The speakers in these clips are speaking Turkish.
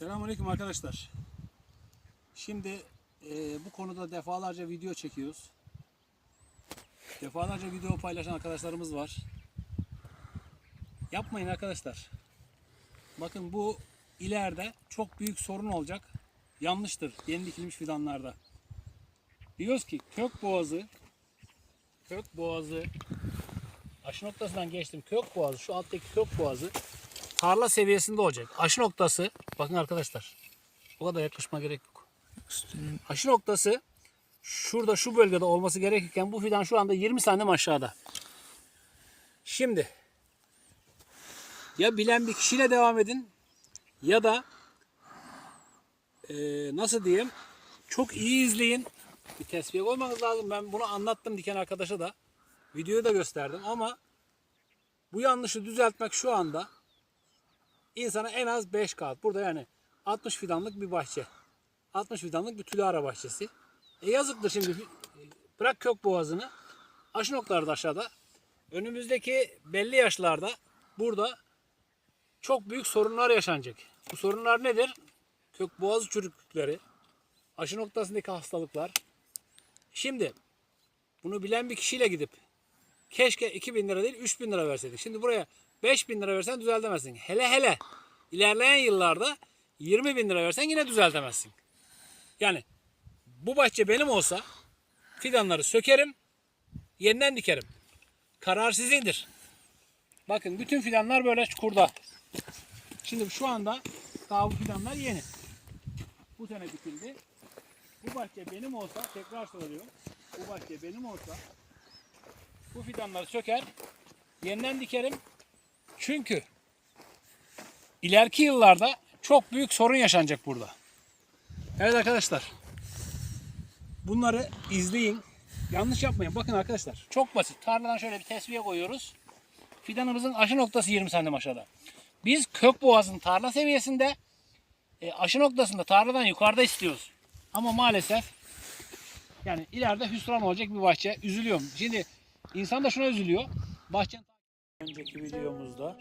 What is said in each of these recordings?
Selamünaleyküm arkadaşlar. Şimdi e, bu konuda defalarca video çekiyoruz. Defalarca video paylaşan arkadaşlarımız var. Yapmayın arkadaşlar. Bakın bu ileride çok büyük sorun olacak. Yanlıştır yeni dikilmiş fidanlarda. Diyoruz ki kök boğazı kök boğazı aşı noktasından geçtim. Kök boğazı şu alttaki kök boğazı tarla seviyesinde olacak. Aşı noktası bakın arkadaşlar. O kadar yakışma gerek yok. Aşı noktası şurada şu bölgede olması gerekirken bu fidan şu anda 20 santim aşağıda. Şimdi ya bilen bir kişiyle devam edin ya da eee, nasıl diyeyim çok iyi izleyin. Bir tesbih koymanız lazım. Ben bunu anlattım diken arkadaşa da. Videoyu da gösterdim ama bu yanlışı düzeltmek şu anda insana en az 5 kağıt. Burada yani 60 fidanlık bir bahçe. 60 fidanlık bir tülara bahçesi. E yazıktır şimdi. Bırak kök boğazını. Aşı noktalarda aşağıda. Önümüzdeki belli yaşlarda burada çok büyük sorunlar yaşanacak. Bu sorunlar nedir? Kök boğazı çürüklükleri, aşı noktasındaki hastalıklar. Şimdi bunu bilen bir kişiyle gidip keşke 2000 lira değil 3000 lira verseydik. Şimdi buraya 5000 lira versen düzeltemezsin. Hele hele ilerleyen yıllarda 20 bin lira versen yine düzeltemezsin. Yani bu bahçe benim olsa fidanları sökerim, yeniden dikerim. Karar sizindir. Bakın bütün fidanlar böyle çukurda. Şimdi şu anda daha bu fidanlar yeni. Bu sene dikildi. Bu bahçe benim olsa tekrar söylüyorum. Bu bahçe benim olsa bu fidanları söker, yeniden dikerim. Çünkü ileriki yıllarda çok büyük sorun yaşanacak burada. Evet arkadaşlar. Bunları izleyin. Yanlış yapmayın. Bakın arkadaşlar. Çok basit. Tarladan şöyle bir tesviye koyuyoruz. Fidanımızın aşı noktası 20 santim aşağıda. Biz kök boğazın tarla seviyesinde e, aşı noktasında tarladan yukarıda istiyoruz. Ama maalesef yani ileride hüsran olacak bir bahçe. Üzülüyorum. Şimdi insan da şuna üzülüyor. Bahçenin önceki videomuzda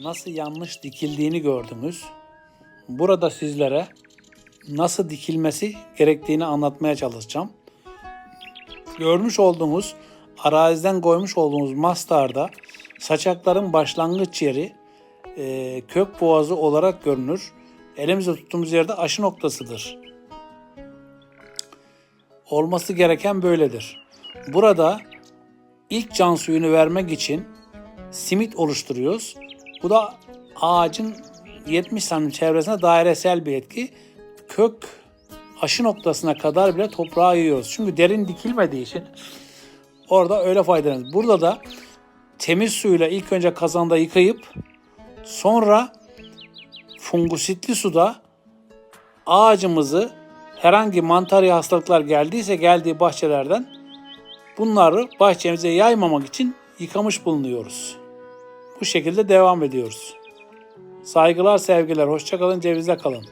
nasıl yanlış dikildiğini gördünüz. Burada sizlere nasıl dikilmesi gerektiğini anlatmaya çalışacağım. Görmüş olduğunuz araziden koymuş olduğumuz mastarda saçakların başlangıç yeri e, kök boğazı olarak görünür. Elimizde tuttuğumuz yerde aşı noktasıdır. Olması gereken böyledir. Burada ilk can suyunu vermek için simit oluşturuyoruz. Bu da ağacın 70 santim çevresine dairesel bir etki. Kök aşı noktasına kadar bile toprağa yiyoruz. Çünkü derin dikilmediği için orada öyle faydalanıyoruz. Burada da temiz suyla ilk önce kazanda yıkayıp sonra fungusitli suda ağacımızı herhangi mantarya hastalıklar geldiyse geldiği bahçelerden bunları bahçemize yaymamak için yıkamış bulunuyoruz. Bu şekilde devam ediyoruz. Saygılar, sevgiler. Hoşçakalın, cevizle kalın.